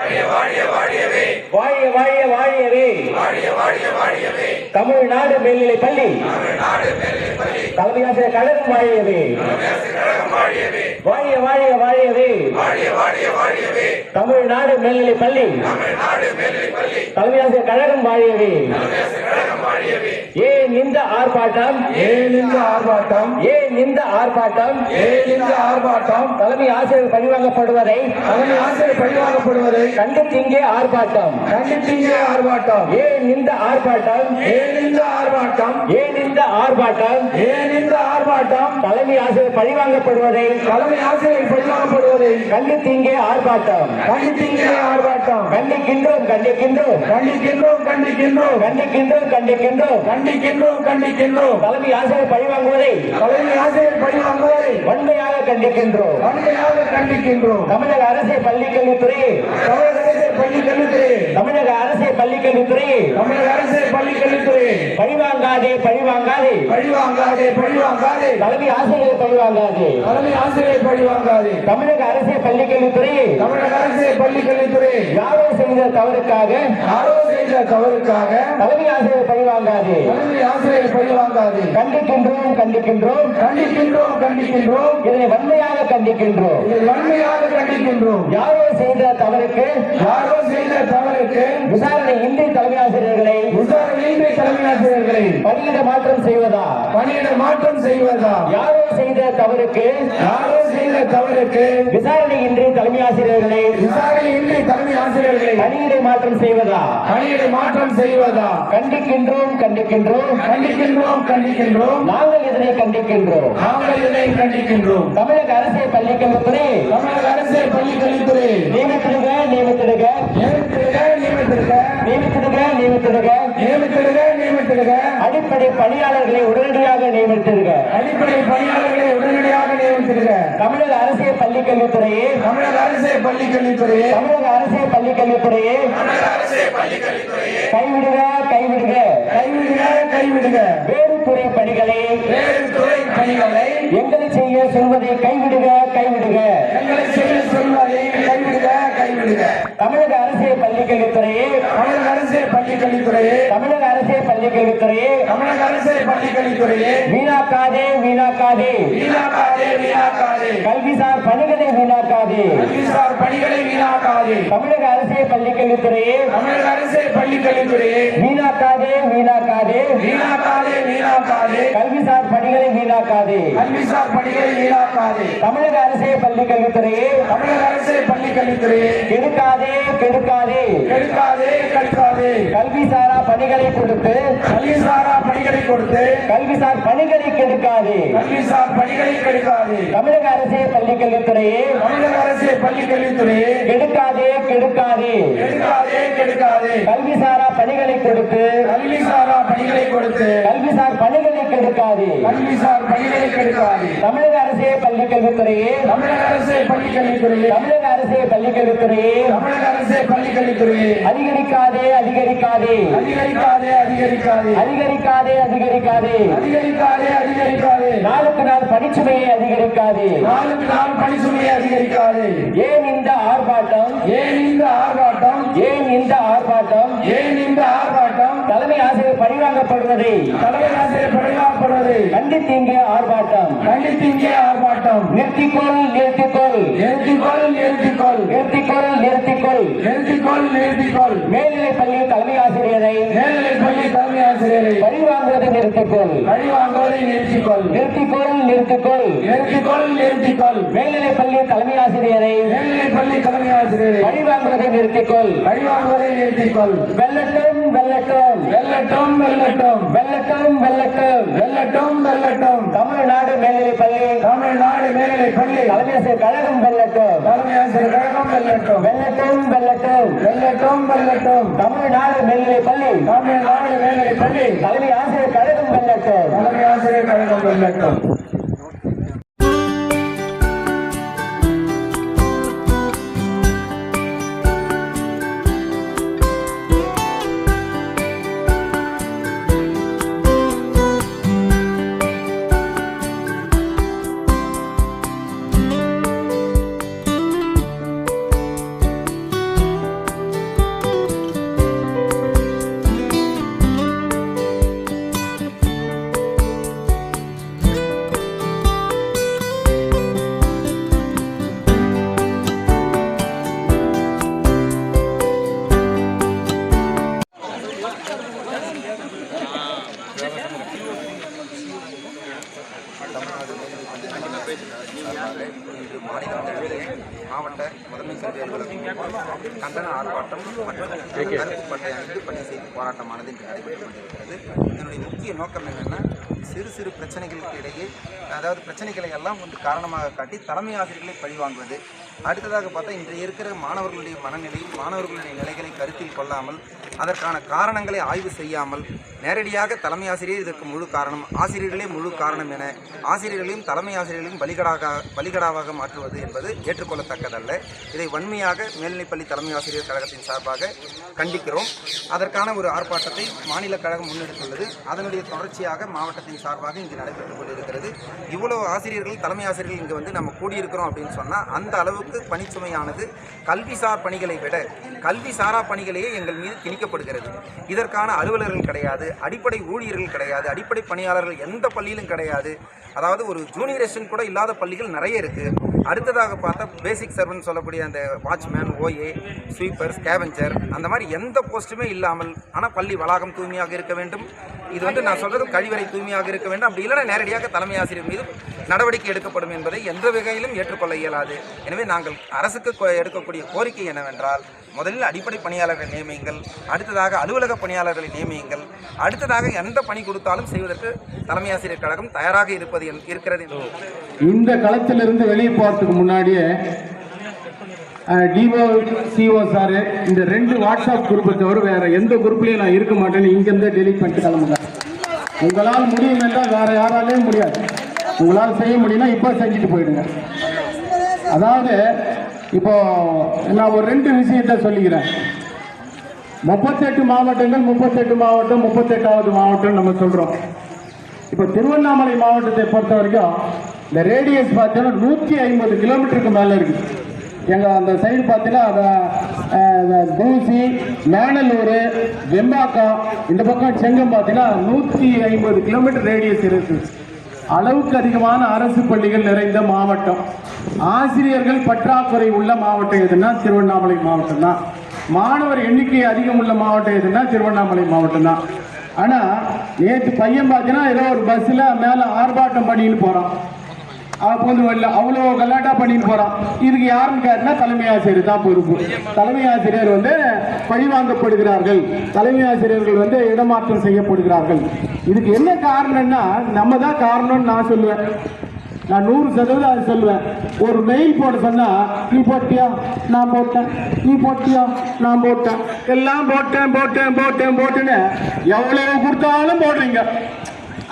வாழிய வாழிய வாழியவே. தமிழ்நாடு மேல்நிலை பள்ளி. தலைமை ஆசிரியர் கழகம் வாழியவே. வாழிய வாழிய வாழியவே. தமிழ்நாடு மேல்நிலை பள்ளி. தலைமை ஆசிரியர் கழகம் வாழியவே. ஏன் இந்த ஆர்ப்பாட்டம்? ஏன் இந்த ஆர்ப்பாட்டம்? ஏன் இந்த ஆர்ப்பாட்டம்? ஏன் இந்த ஆர்ப்பாட்டம்? தலைமை ஆசிரியர் பழிவாங்கப்படுவதை தலைமை ஆசிரியர் பழிவாங்கப்படுவதை கண்டித்து இங்கே ஆர்ப்பாட்டம். கண்டித்தீங்க ஆர்ப்பாட்டம். ஏன் இந்த ஆர்ப்பாட்டம்? ஏன் இந்த ஆர்ப்பாட்டம்? ஏன் இந்த ஆர்ப்பாட்டம்? ஏன் இந்த ஆர்ப்பாட்டம்? தலைமை ஆசிரியர் பழிவாங்கப்படுவதை தலைமை ஆசிரியர் பழிவாங்கப்படுவதை கண்டித்து இங்கே ஆர்ப்பாட்டம். கண்டித்தீங்க ஆர்ப்பாட்டம். கண்டிக்கின்றோம் கண்டிக்கின்றோம். கண்டிக்கின்றோம் கண்டிக்கின்றோம். கண்டிக்கின்றோம் கண்டிக்கின்றோம். கண்டிக்கின்றோம் கண்டிக்கின்றோம். தலைமை ஆசிரியர் பழிவாங்குவதை தலைமை ஆசிரியர் பழிவாங்குவதை வன்மையாக கண்டிக்கின்றோம். வன்மையாக கண்டிக்கின்றோம். தமிழக அரசு பள்ளிக்கல்வித்துறை தமிழக அரசு பள்ளி கல்வித்துறை தமிழக அரசு பள்ளிக்கல்வித்துறை தமிழக பழிவாங்காதே பழிவாங்காதே. பழிவாங்காதே பழிவாங்காதே. தலைமை ஆசிரியர் பழிவாங்காதே. தலைமை ஆசிரியர் பழிவாங்காதே. தமிழக அரசு பள்ளிக்கல்வித்துறை. தமிழக அரசு பள்ளி கல்வித்துறை யாரோ செய்த தவறுக்காக. யாரோ செய்த தவறுக்காக. தலைமை ஆசிரியர் பழிவாங்காதே. தலைமை ஆசிரியர் பழிவாங்காதே. கண்டிக்கின்றோம் கண்டிக்கின்றோம். கண்டிக்கின்றோம் கண்டிக்கின்றோம். இதனை வன்மையாக கண்டிக்கின்றோம். இதை வன்மையாக கண்டிக்கின்றோம். யாரோ செய்த தவறுக்கு. யாரோ செய்த தவறுக்கு. விசாரணை இன்றி தலைமை ஆசிரியர்களை. விசாரணையின்றி தலைமை ஆசிரியர்களை பணியிட மாற்றம் செய்வதா? பணியிட மாற்றம் செய்வதா? யாரோ செய்த தவறுக்கு? யாரோ செய்த தவறுக்கு? விசாரணை இன்றி தலைமை ஆசிரியர்களை? விசாரணையின்றி தலைமை ஆசிரியர்களை? பணியிட மாற்றம் செய்வதா? பணியிட மாற்றம் செய்வதா? கண்டிக்கின்றோம் கண்டிக்கின்றோம். கண்டிக்கின்றோம் கண்டிக்கின்றோம். நாங்கள் இதனை கண்டிக்கின்றோம். நாங்கள் இதை கண்டிக்கின்றோம். தமிழக அரசு பள்ளிக்கல்வித்துறை. தமிழக அரசு பள்ளி கல்வித்துறை நியமித்திடுக. நியமித்திடுக நியமித்திருக்க நியமித்திருக்க நியமித்திடுக. நியமித்திடுக நியமித்திருக்க அடிப்படை பணியாளர்களை உடனடியாக நியமித்திடுக அடிப்படை பணியாளர்களை உடனடியாக நியமித்திருக்க தமிழக அரசு பள்ளிக்கல்வித்துறையே. தமிழக அரசு பள்ளி கல்வித்துறையே தமிழக அரசு பள்ளிக்கல்வித்துறையே. கைவிடுக கைவிடுக கைவிடுக கைவிடுக வேறு துறை பணிகளை வேறு துறை பணிகளை எங்களை செய்ய சொல்வதை கைவிடுக கைவிடுக எங்களை செய்ய சொல்வதை கைவிடுக தமிழக அரசு பள்ளிக்கல்வித்துறையே தமிழக அரசு பள்ளி கல்வித்துறையே தமிழக அரசு பள்ளிக்கல்வித்துறையே தமிழக அரசு பள்ளி கல்வித்துறையே வீணாக்காதே வீணாக்காதே. வீணாக்காதே வீணாக்காதே. கல்விசார் பணிகளை வீணாக்காதே. கல்விசார் பணிகளை வீணாக்காதே. தமிழக அரசு பள்ளிக்கல்வித்துறையே தமிழக அரசு பள்ளி கல்வித்துறையே வீணாக்காதே வீணாக்காதே. வீணாக்காதே வீணாக்காதே. கல்விசார் பணிகளை வீணாக்காதே. கல்விசார் பணிகளை வீணாக்காதே. தமிழக அரசு பள்ளிக்கல்வித்துறையே தமிழக அரசு பள்ளி கல்வித்துறையே கெடுக்காதே கெடுக்காதே. கெடுக்காதே கெடுக்காதே. கல்விசாரா பணிகளை கொடுத்து கல்விசாரா பணிகளை கொடுத்து கல்விசார் பணிகளை கெடுக்காதே. கல்விசார் பணிகளை கெடுக்காதே. தமிழக அரசு பள்ளிக்கல்வித்துறையே தமிழக அரசு பள்ளி கல்வித்துறையே கெடுக்காதே. கெடுக்காதே கெடுக்காதே. கெடுக்காதே கல்விசாரா பணிகளை கொடுத்து கல்விசாரா பணிகளை கொடுத்து கல்விசார் பணிகளை கெடுக்காதே. கல்விசார் பணிகளை கெடுக்காதே. தமிழக அரசு பள்ளிக்கல்வித்துறையே தமிழக அரசு பள்ளி கல்வித்துறையே தமிழக அரசு பள்ளிக்கல்வித்துறையே தமிழக அரசு பள்ளி கல்வித்துறையே அதிகரிக்காதே அதிகரிக்காதே. அதிகரிக்காதே அதிகரிக்காதே. அதிகரிக்காதே அதிகரிக்காதே. அதிகரிக்காதே அதிகரிக்காதே. நாளுக்கு நாள் பணிச்சுமையை அதிகரிக்காதே. நாளுக்கு நாள் பணி சுமையை அதிகரிக்காதே. ஏன் இந்த ஆர்ப்பாட்டம்? ஏன் இந்த ஆர்ப்பாட்டம்? ஏன் இந்த ஆர்ப்பாட்டம்? ஏன் இந்த ஆர்ப்பாட்டம்? தலைமை ஆசிரியர் பழிவாங்கப்படுவதை தலைமை ஆசிரியர் பணியாற்றுவதை கண்டித்து இங்கே ஆர்ப்பாட்டம். கண்டித்து இங்கே ஆர்ப்பாட்டம். நிறுத்திக்கொள் நிறுத்திக்கொள். நிறுத்திக்கொள் நிறுத்திக்கொள். நிறுத்திக்கொள் நிறுத்திக்கொள். நிறுத்திக்கொள் நிறுத்திக்கொள். மேல்நிலை பள்ளி தலைமை ஆசிரியரை மேல்நிலை பள்ளி தலைமை ஆசிரியரை பழிவாங்குவதை நிறுத்திக்கொள். பழி வாங்குவதை நிறுத்திக்கொள். நிறுத்திக்கொள் நிறுத்திக்கொள். நிறுத்திக்கொள் நிறுத்திக்கொள். மேல்நிலை பள்ளி தலைமை ஆசிரியரை மேல்நிலை பள்ளி தலைமை ஆசிரியரை பழிவாங்குவதை நிறுத்திக்கொள். பழி வாங்குவதை நிறுத்திக்கொள். வெல்லட்டும் வெல்லட்டும் வெல்லட்டும் வெல்லட்டும் வெல்லட்டும் வெல்லட்டும் வெல்லட்டும் வெல்லட்டும் தமிழ்நாடு மேல்நிலை பள்ளி. தமிழ்நாடு மேல்நிலை பள்ளி. ஆசிரியர் கழகம் வெல்லட்டும் ஆசிரியர் கழகம் வெல்லட்டும் வெல்லட்டும் வெல்லட்டும் வெல்லட்டும் வெல்லட்டும் தமிழ்நாடு மேல்நிலை பள்ளி. தமிழ்நாடு மேல்நிலை பள்ளி. தலைமை ஆசிரியர் கழகம் வெல்லட்டும் தலைமை ஆசிரியர் கழகம் வெல்லட்டும் கண்டன ஆர்ப்பாட்டம் மற்றும் கருப்பு பட்டை அணிந்து பணி செய்து போராட்டமானது இன்று நடைபெற்றுக் கொண்டிருக்கிறது இதனுடைய முக்கிய நோக்கம் என்னென்னா சிறு சிறு பிரச்சனைகளுக்கு இடையே அதாவது பிரச்சனைகளை எல்லாம் வந்து காரணமாக காட்டி தலைமை ஆசிரியர்களை பழிவாங்குவது அடுத்ததாக பார்த்தா இன்று இருக்கிற மாணவர்களுடைய மனநிலை மாணவர்களுடைய நிலைகளை கருத்தில் கொள்ளாமல் அதற்கான காரணங்களை ஆய்வு செய்யாமல் நேரடியாக தலைமை ஆசிரியர் இதற்கு முழு காரணம் ஆசிரியர்களே முழு காரணம் என ஆசிரியர்களையும் தலைமை ஆசிரியர்களையும் பலிகடாக பலிகடாவாக மாற்றுவது என்பது ஏற்றுக்கொள்ளத்தக்கதல்ல. இதை வன்மையாக மேல்நிலைப்பள்ளி தலைமை ஆசிரியர் கழகத்தின் சார்பாக கண்டிக்கிறோம். அதற்கான ஒரு ஆர்ப்பாட்டத்தை மாநில கழகம் முன்னெடுத்துள்ளது. அதனுடைய தொடர்ச்சியாக மாவட்டத்தின் சார்பாக இங்கு நடைபெற்றுக் கொண்டிருக்கிறது. இவ்வளவு ஆசிரியர்கள் தலைமை ஆசிரியர்கள் இங்கு வந்து நம்ம கூடியிருக்கிறோம் அப்படின்னு சொன்னால் அந்த அளவுக்கு பணிச்சுமையானது கல்விசார் பணிகளை விட கல்வி சாரா பணிகளையே எங்கள் மீது திணிக்கப்படுகிறது. இதற்கான அலுவலர்கள் கிடையாது அடிப்படை ஊழியர்கள் கிடையாது அடிப்படை பணியாளர்கள் எந்த பள்ளியிலும் கிடையாது. அதாவது ஒரு ஜூனியரேஷன் கூட இல்லாத பள்ளிகள் நிறைய இருக்குது அடுத்ததாக பார்த்தா பேசிக் சர்வன் சொல்லக்கூடிய அந்த வாட்ச்மேன் ஓஏ ஸ்வீப்பர் ஸ்கேவெஞ்சர் அந்த மாதிரி எந்த போஸ்ட்டுமே இல்லாமல் ஆனால் பள்ளி வளாகம் தூய்மையாக இருக்க வேண்டும். இது வந்து நான் சொல்றது கழிவறை தூய்மையாக இருக்க வேண்டும். அப்படி இல்லைன்னா நேரடியாக தலைமை ஆசிரியர் மீது நடவடிக்கை எடுக்கப்படும் என்பதை எந்த வகையிலும் ஏற்றுக்கொள்ள இயலாது. எனவே நாங்கள் அரசுக்கு எடுக்கக்கூடிய கோரிக்கை என்னவென்றால் முதலில் அடிப்படை பணியாளர்களை நியமியுங்கள் அடுத்ததாக அலுவலக பணியாளர்களை நியமியுங்கள் அடுத்ததாக எந்த பணி கொடுத்தாலும் செய்வதற்கு தலைமை ஆசிரியர் கழகம் தயாராக இருப்பது என்- இருக்கிறது. இந்த களத்திலிருந்து வெளியே போறதுக்கு முன்னாடியே டிஓ சிஓ சார் இந்த ரெண்டு வாட்ஸ்அப் குரூப்பை தவிர வேற எந்த குரூப்லயும் நான் இருக்க மாட்டேன்னு இங்கிருந்தே டெலிட் பண்ணிட்டு கிளம்புங்க. உங்களால் முடியும் என்றால் வேற யாராலையும் முடியாது. உங்களால் செய்ய முடியும்னா இப்போ செஞ்சுட்டு போயிடுங்க. அதாவது இப்போ நான் ஒரு ரெண்டு விஷயத்த சொல்லிக்கிறேன். முப்பத்தெட்டு மாவட்டங்கள் முப்பத்தெட்டு மாவட்டம் முப்பத்தெட்டாவது மாவட்டம் நம்ம சொல்கிறோம் இப்போ திருவண்ணாமலை மாவட்டத்தை பொறுத்த வரைக்கும் இந்த ரேடியஸ் பார்த்தீங்கன்னா நூற்றி ஐம்பது கிலோமீட்டருக்கு மேலே இருக்குது எங்கள் அந்த சைடு பார்த்தீங்கன்னா அத- தூசி மேனலூர் வெம்பாக்கம் இந்த பக்கம் செங்கம் பார்த்தீங்கன்னா நூற்றி ஐம்பது கிலோமீட்டர் ரேடியஸ் இருக்குது அளவுக்கு அதிகமான அரசு பள்ளிகள் நிறைந்த மாவட்டம். ஆசிரியர்கள் பற்றாக்குறை உள்ள மாவட்டம் எதுன்னா திருவண்ணாமலை மாவட்டம் தான். மாணவர் எண்ணிக்கை அதிகம் உள்ள மாவட்டம் எதுன்னா திருவண்ணாமலை மாவட்டம் தான். ஆனால் நேற்று பையன் பார்த்தீங்கன்னா ஏதோ ஒரு பஸ்ஸில் மேலே ஆர்ப்பாட்டம் பண்ணின்னு போகிறான் அப்போ வரல அவ்வளோ கலாட்டா பண்ணிட்டு போறான் இதுக்கு யாருன்னு கேட்டினா தலைமை ஆசிரியர் தான் பொறுப்பு. தலைமை ஆசிரியர் வந்து பழிவாங்கப்படுகிறார்கள். தலைமை ஆசிரியர்கள் வந்து இடமாற்றம் செய்யப்படுகிறார்கள். இதுக்கு என்ன காரணம்னா நம்ம தான் காரணம்னு நான் சொல்லுவேன். நான் நூறு சதவீதம் அது சொல்லுவேன். ஒரு மெயில் போட சொன்னா நீ போட்டியா? நான் போட்டேன். நீ போட்டியா? நான் போட்டேன். எல்லாம் போட்டேன் போட்டேன் போட்டேன் போட்டேன்னு எவ்வளவு கொடுத்தாலும் போடுறீங்க.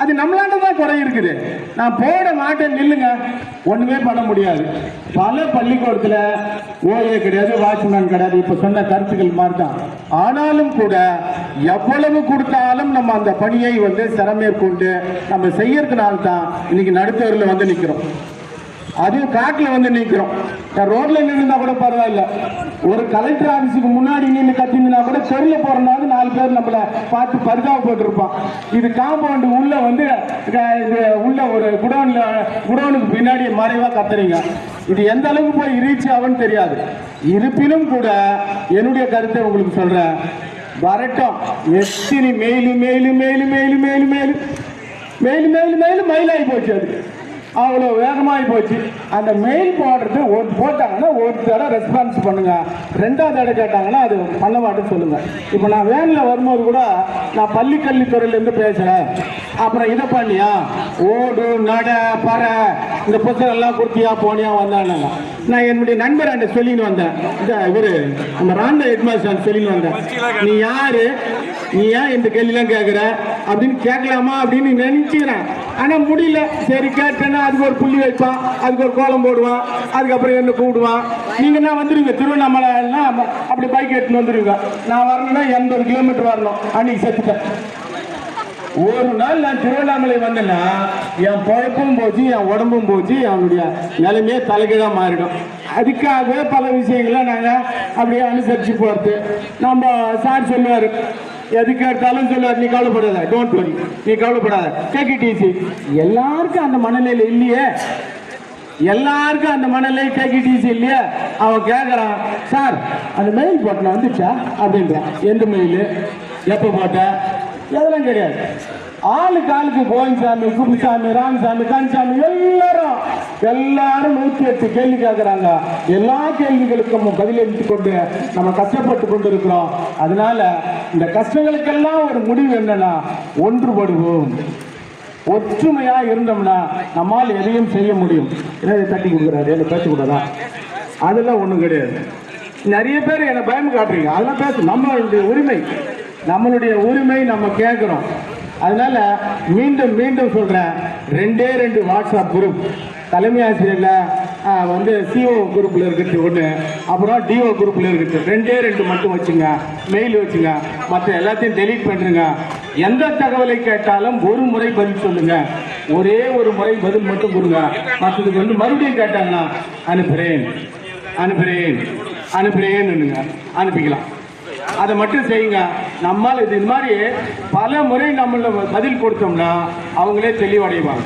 அது நம்மளாண்ட தான் குறை இருக்குது நான் போட மாட்டேன் நில்லுங்க. ஒன்றுமே பண்ண முடியாது. பல பள்ளிக்கூடத்தில் ஓஏ கிடையாது வாட்ச்மேன் கிடையாது. இப்போ சொன்ன கருத்துக்கள் மாதிரி தான் ஆனாலும் கூட எவ்வளவு கொடுத்தாலும் நம்ம அந்த பணியை வந்து சிறமேற்கொண்டு நம்ம செய்யறதுனால தான் இன்னைக்கு நடுத்தரில் வந்து நிற்கிறோம் அதுவும் காட்டில் வந்து நிக்கிறோம் ரோட்ல நின்றுந்தா கூட பரவாயில்ல ஒரு கலெக்டர் ஆபீஸுக்கு முன்னாடி நின்று கத்தினா கூட தெருல போறதாவது நாலு பேர் நம்மள பார்த்து பரிதாபப்பட்டிருப்பான் இது காம்பவுண்ட் உள்ள வந்து இது உள்ள ஒரு குடோன்ல குடோனுக்கு பின்னாடி மறைவா கத்துறீங்க இது எந்த அளவுக்கு போய் ரீச் ஆகும்னு தெரியாது இருப்பினும் கூட என்னுடைய கருத்தை உங்களுக்கு சொல்றேன் வரட்டும் எத்தனை மேலும் மேலும் மேலும் மேலும் மேலும் மேலும் மேலும் மேலும் மேலும் மயிலாகி போச்சு அது அவ்வளோ வேகமாகி போச்சு. அந்த மெயில் போடுறது ஒரு போட்டாங்கன்னா ஒரு தடவை ரெஸ்பான்ஸ் பண்ணுங்க. ரெண்டாவது தடவை கேட்டாங்கன்னா அது பண்ண மாட்டேன்னு சொல்லுங்க. இப்போ நான் வேனில் வரும்போது கூட நான் பள்ளி கல்வித்துறையிலேருந்து பேசுகிறேன் அப்புறம் இதை பண்ணியா? ஓடு நட பற இந்த புத்தகம் எல்லாம் போனியா வந்தானுங்க. நான் என்னுடைய நண்பர் அந்த சொல்லின்னு வந்தேன். இந்த இவரு நம்ம ராண்ட ஹெட்மாஸ்டர் சொல்லின்னு வந்தேன். நீ யாரு? நீ ஏன் இந்த கேள்விலாம் கேட்குற அப்படின்னு கேட்கலாமா அப்படின்னு நினைச்சுக்கிறேன். ஆனால் முடியல. சரி கேட்டேன்னா அதுக்கு ஒரு புள்ளி வைப்பான். அதுக்கு ஒரு கோலம் போடுவான். அதுக்கப்புறம் என்ன கூப்பிடுவான் நீங்கள் என்ன வந்துருங்க? திருவண்ணாமலைன்னா அப்படி பைக் எடுத்துன்னு வந்துடுவீங்க நான் வரணும்னா எண்பது கிலோமீட்டர் வரணும். அன்னைக்கு செத்துட்டேன். ஒரு நாள் நான் திருவண்ணாமலை வந்தேன்னா என் பழப்பும் போச்சு என் உடம்பும் போச்சு அவனுடைய நிலைமையே தலைகீழாக மாறிடும். அதுக்காகவே பல விஷயங்களை நாங்கள் அப்படியே அனுசரித்து போகிறது நம்ம சார் சொல்லுவார் எதுக்கு எடுத்தாலும் சொல்லுவார் நீ கவலைப்படாத டோன்ட் வரி நீ கவலைப்படாத. டேக் இட் ஈஸி எல்லாருக்கும் அந்த மனநிலை இல்லையே. எல்லாருக்கும் அந்த மனநிலை டேக் இட் ஈஸி இல்லையா. அவன் கேட்குறான் சார் அந்த மெயில் போட்டேன் வந்துச்சா? அப்படின்றான் எந்த மெயில் எப்போ போட்டேன் எதெல்லாம் கிடையாது. ஆளுக்கு ஆளுக்கு கோயின்சாமி குப்புசாமி ராமசாமி கன்சாமி எல்லாரும் எல்லாரும் நூத்தி எட்டு கேள்வி கேட்கிறாங்க எல்லா கேள்விகளுக்கும் பதிலளித்து கொண்டு நம்ம கஷ்டப்பட்டு கொண்டு இருக்கிறோம் அதனால இந்த கஷ்டங்களுக்கெல்லாம் ஒரு முடிவு என்னன்னா ஒன்றுபடுவோம். ஒற்றுமையா இருந்தோம்னா நம்மால் எதையும் செய்ய முடியும். என்ன தட்டி கொடுக்குறாரு? என்ன பேசக்கூடாதா அதெல்லாம் ஒன்றும் கிடையாது. நிறைய பேர் என்னை பயம் காட்டுறீங்க. அதெல்லாம் பேச. நம்மளுடைய உரிமை. நம்மளுடைய உரிமை நம்ம கேட்குறோம். அதனால மீண்டும் மீண்டும் சொல்கிறேன் ரெண்டே ரெண்டு வாட்ஸ்அப் குரூப் தலைமை ஆசிரியரில் வந்து சிஓ குரூப்பில் இருக்கிறது ஒன்று அப்புறம் டிஓ குரூப்பில் இருக்கிறது. ரெண்டே ரெண்டு மட்டும் வச்சுங்க. மெயில் வச்சுங்க. மற்ற எல்லாத்தையும் டெலீட் பண்ணுங்க எந்த தகவலை கேட்டாலும் ஒரு முறை பதில் சொல்லுங்க. ஒரே ஒரு முறை பதில் மட்டும் கொடுங்க. மற்றதுக்கு வந்து மறுபடியும் கேட்டாங்கன்னா அனுப்புகிறேன் அனுப்புகிறேன் அனுப்புகிறேன்னு அனுப்பிக்கலாம். அதை மட்டும் செய்யுங்க. நம்மால் இது இது மாதிரி பல முறை நம்மள பதில் கொடுத்தோம்னா அவங்களே தெளிவடைவாங்க.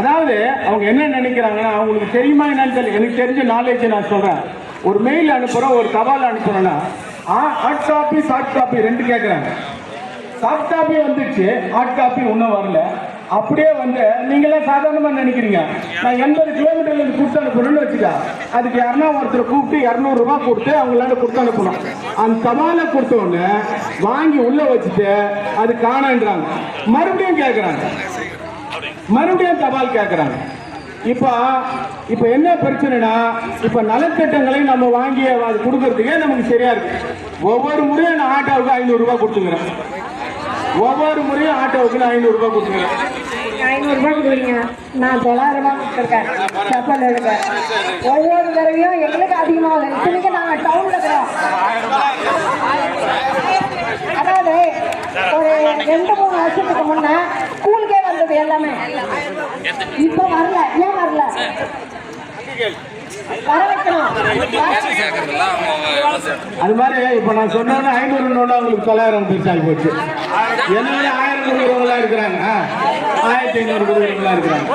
அதாவது அவங்க என்ன நினைக்கிறாங்கன்னா அவங்களுக்கு தெரியுமா என்னன்னு தெரியல. எனக்கு தெரிஞ்ச நாலேஜ் நான் சொல்றேன். ஒரு மெயில் அனுப்புறோம் ஒரு தபால் அனுப்புறோம்னா ஹார்ட் காப்பி சாஃப்ட் காப்பி ரெண்டு கேட்குறாங்க சாஃப்ட் காப்பி வந்துச்சு ஹார்ட் காப்பி இன்னும் வரல. அப்படியே வந்து நீங்களாம் சாதாரணமா நினைக்கிறீங்க. நான் எண்பது கிலோமீட்டர்ல இருந்து கொடுத்து அனுப்பணும்னு வச்சுக்கா. அதுக்கு யாருன்னா ஒருத்தர் கூப்பிட்டு இரநூறுபா கொடுத்து அவங்களால கொடுத்து அனுப்பணும். அந்த தபாலை கொடுத்த உடனே வாங்கி உள்ள வச்சுட்டு அது காணன்றாங்க. மறுபடியும் கேட்குறாங்க மறுபடியும் தபால் கேட்குறாங்க இப்போ இப்போ என்ன பிரச்சனைனா இப்போ நலத்திட்டங்களை நம்ம வாங்கி அது கொடுக்கறதுக்கே நமக்கு சரியா இருக்கு. ஒவ்வொரு முறையும் நான் ஆட்டோவுக்கு ஐநூறு ரூபாய் கொடுத்துக்கிறேன். ஒவ்வொரு முறையும் ஆட்டோவுக்கு நான் ஐநூறு ரூபாய் கொடுத்துக்கிறேன். ஐநூறுரூபா கொடுக்குறீங்க. நான் தொள்ளாயிரம் கொடுத்துருக்கேன். செப்பல் எடுக்க ஒவ்வொரு தடவையும் எங்களுக்கு அதிகமாகுது இத்தனைக்கு நாங்கள் டவுனில் இருக்கிறோம். அதாவது ஒரு ரெண்டு மூணு வருஷத்துக்கு முன்ன ஸ்கூலுக்கே வந்தது எல்லாமே. இப்போ வரல. ஏன் வரல? அது மாதிரி இப்போ நான் சொன்னேன்னா ஐநூறு நோட்டு அவங்களுக்கு தொள்ளாயிரம் பெருசாகி போச்சு. என்ன ஆயிரம் கொடுக்குறவங்களா இருக்கிறாங்க. ஆயிரத்தி ஐநூறு கொடுக்குறவங்களா இருக்கிறாங்க.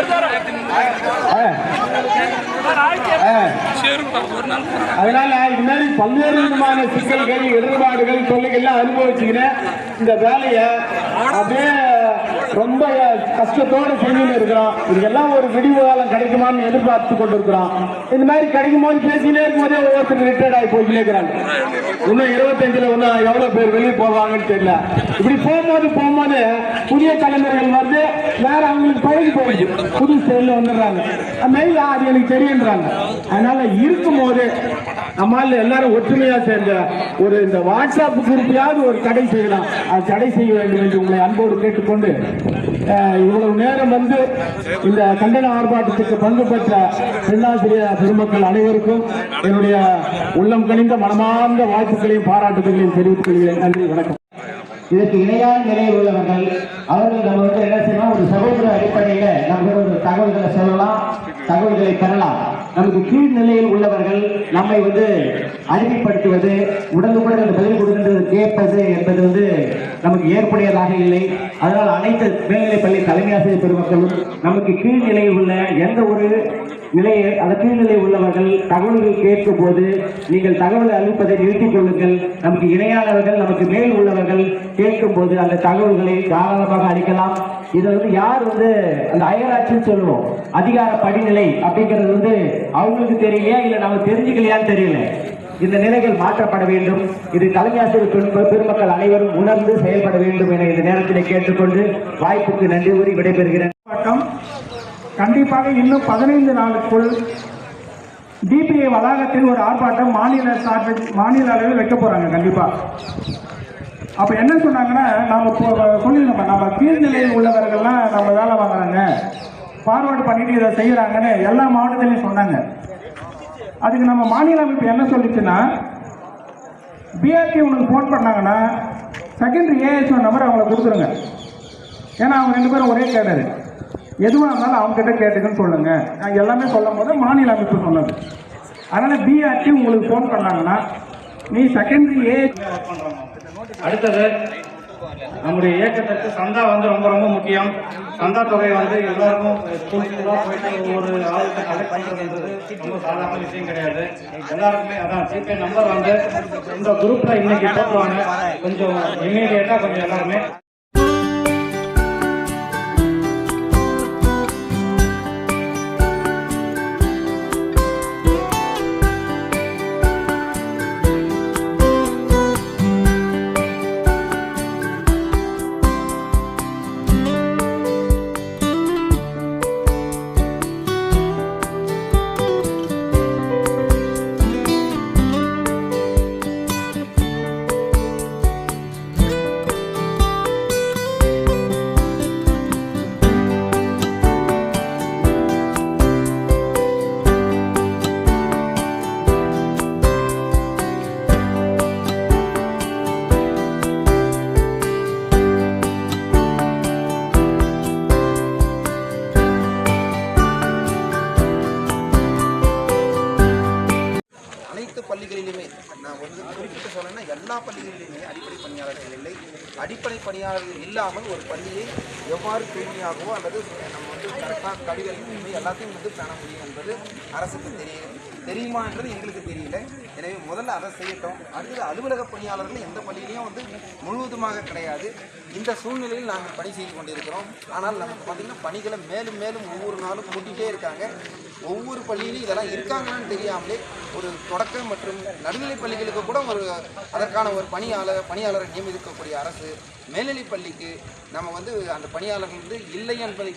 அதனால இது மாதிரி பல்வேறு விதமான சிக்கல்கள் இடர்பாடுகள் தொல்லைகள்லாம் அனுபவிச்சுக்கிறேன் இந்த வேலையை அப்படியே ரொம்ப கஷ்டத்தோடு செஞ்சுட்டு இருக்கிறோம் இதுக்கெல்லாம் ஒரு விடிவு காலம் கிடைக்குமான்னு எதிர்பார்த்து கொண்டு இந்த மாதிரி கிடைக்கும் போது பேசினே இருக்கும்போதே ஒவ்வொருத்தர் ரிட்டையர்ட் ஆகி போய்க்கிட்டே இருக்கிறாங்க. இன்னும் இருபத்தஞ்சுல இன்னும் எவ்வளவு பேர் வெளியே போவாங்கன்னு தெரியல. இப்படி போகும்போது போகும்போது புதிய தலைமுறைகள் வந்து வேற அவங்களுக்கு பழகி போகுது. புது செயலில் வந்துடுறாங்க. மெயில் அது எனக்கு தெரியுன்றாங்க. அதனால இருக்கும்போது நம்மால எல்லாரும் ஒற்றுமையா சேர்ந்த ஒரு இந்த வாட்ஸ்அப் குரூப்பையாவது ஒரு தடை செய்யலாம். அது தடை செய்ய வேண்டும் என்று உங்களை அன்போடு கேட்டுக்கொண்டு இவ்வளவு நேரம் வந்து இந்த கண்டன ஆர்ப்பாட்டத்துக்கு பங்கு பெற்ற பெண்ணாசிரியர் பெருமக்கள் அனைவருக்கும் என்னுடைய உள்ளம் கணிந்த மனமார்ந்த வாழ்த்துக்களையும் பாராட்டுகளையும் தெரிவித்துக் கொள்கிறேன். நன்றி வணக்கம். இதற்கு இணையான நிலையில் உள்ளவர்கள் அவர்கள் நம்ம வந்து என்ன செய்யணும் ஒரு சகோதர அடிப்படையில் நம்ம ஒரு தகவல்களை சொல்லலாம் தகவல்களை பெறலாம். நமக்கு கீழ் நிலையில் உள்ளவர்கள் நம்மை வந்து அறிமுகப்படுத்துவது உடனுக்குடன் அந்த பதில் கொடுக்கின்றது கேட்பது என்பது வந்து நமக்கு ஏற்புடையதாக இல்லை. அதனால் அனைத்து மேல்நிலைப் பள்ளி தலைமை ஆசிரியர் பெருமக்களும் நமக்கு கீழ்நிலையில் உள்ள எந்த ஒரு நிலையை அந்த கீழ்நிலை உள்ளவர்கள் தகவல்கள் கேட்கும் போது நீங்கள் தகவல் அளிப்பதை நிறுத்திக் கொள்ளுங்கள். நமக்கு இணையானவர்கள் நமக்கு மேல் உள்ளவர்கள் கேட்கும் போது அந்த தகவல்களை தாராளமாக அளிக்கலாம். இதை வந்து யார் வந்து அந்த அயராட்சின்னு சொல்லுவோம்? அதிகார படிநிலை அப்படிங்கிறது வந்து அவங்களுக்கு தெரியலையா இல்லை நம்ம தெரிஞ்சுக்கலையான்னு தெரியல. இந்த நிலைகள் மாற்றப்பட வேண்டும். இது தலைமையாசிரியர் பெருமக்கள் அனைவரும் உணர்ந்து செயல்பட வேண்டும் என இந்த நேரத்தில் கேட்டுக்கொண்டு வாய்ப்புக்கு நன்றி கூறி விடைபெறுகிறேன். ஆர்ப்பாட்டம் கண்டிப்பாக இன்னும் பதினைந்து நாளுக்குள் டிபிஐ வளாகத்தில் ஒரு ஆர்ப்பாட்டம் மாநில சார்பில் மாநில அளவில் வைக்க போறாங்க கண்டிப்பாக அப்போ என்ன சொன்னாங்கன்னா நாம இப்போ சொல்லியிருந்தோம் நம்ம கீழ்நிலையில் உள்ளவர்கள்லாம் நம்ம வேலை வாங்குறாங்க. ஃபார்வர்டு பண்ணிட்டு இதை செய்கிறாங்கன்னு எல்லா மாவட்டத்திலையும் சொன்னாங்க. அதுக்கு நம்ம மாநில அமைப்பு என்ன சொல்லிச்சுன்னா பிஆர்டி உனக்கு ஃபோன் பண்ணாங்கன்னா செகண்டரி ஏஎஸ்ஓ நம்பர் அவங்கள கொடுத்துருங்க. ஏன்னா அவங்க ரெண்டு பேரும் ஒரே கேடரு. எதுவாக இருந்தாலும் அவங்ககிட்ட கேட்டுக்குன்னு சொல்லுங்கள் நான் எல்லாமே சொல்லும் போது மாநில அமைப்பு சொன்னது. அதனால் பிஆர்டி உங்களுக்கு ஃபோன் பண்ணாங்கன்னா நீ செகண்டரி ஏ அடுத்தது நம்முடைய இயக்கத்திற்கு சந்தா வந்து ரொம்ப ரொம்ப முக்கியம். சந்தா தொகை வந்து எல்லாருக்கும் ஸ்கூல் ஸ்கூலாக போயிட்டு ஒவ்வொரு ஆளுக்கு கலெக்ட் பண்ணுறதுன்றது ரொம்ப சாதாரண விஷயம் கிடையாது. எல்லாருக்குமே அதான் ஜிபே நம்பர் வந்து இந்த குரூப்பில் இன்னைக்கு போட்டுருவாங்க. கொஞ்சம் இமீடியட்டாக கொஞ்சம் எல்லாருமே தூய்மையாகவோ அல்லது நம்ம வந்து கரெக்டாக கழிவறை தூய்மை எல்லாத்தையும் வந்து காண முடியும் என்பது அரசுக்கு தெரியும். தெரியுமான்றது எங்களுக்கு தெரியல. எனவே முதல்ல அதை செய்யட்டும். அடுத்தது அலுவலக பணியாளர்கள் எந்த பள்ளியிலையும் வந்து முழுவதுமாக கிடையாது. இந்த சூழ்நிலையில் நாங்கள் பணி செய்து கொண்டிருக்கிறோம். ஆனால் நமக்கு பார்த்திங்கன்னா பணிகளை மேலும் மேலும் ஒவ்வொரு நாளும் கூட்டிகிட்டே இருக்காங்க. ஒவ்வொரு பள்ளியிலையும் இதெல்லாம் இருக்காங்கன்னு தெரியாமலே ஒரு தொடக்க மற்றும் நடுநிலைப் பள்ளிகளுக்கு கூட ஒரு அதற்கான ஒரு பணியாளர் பணியாளரை நியமிக்கக்கூடிய அரசு மேல்நிலைப் பள்ளிக்கு நம்ம வந்து அந்த பணியாளர்கள் வந்து இல்லை என்பதை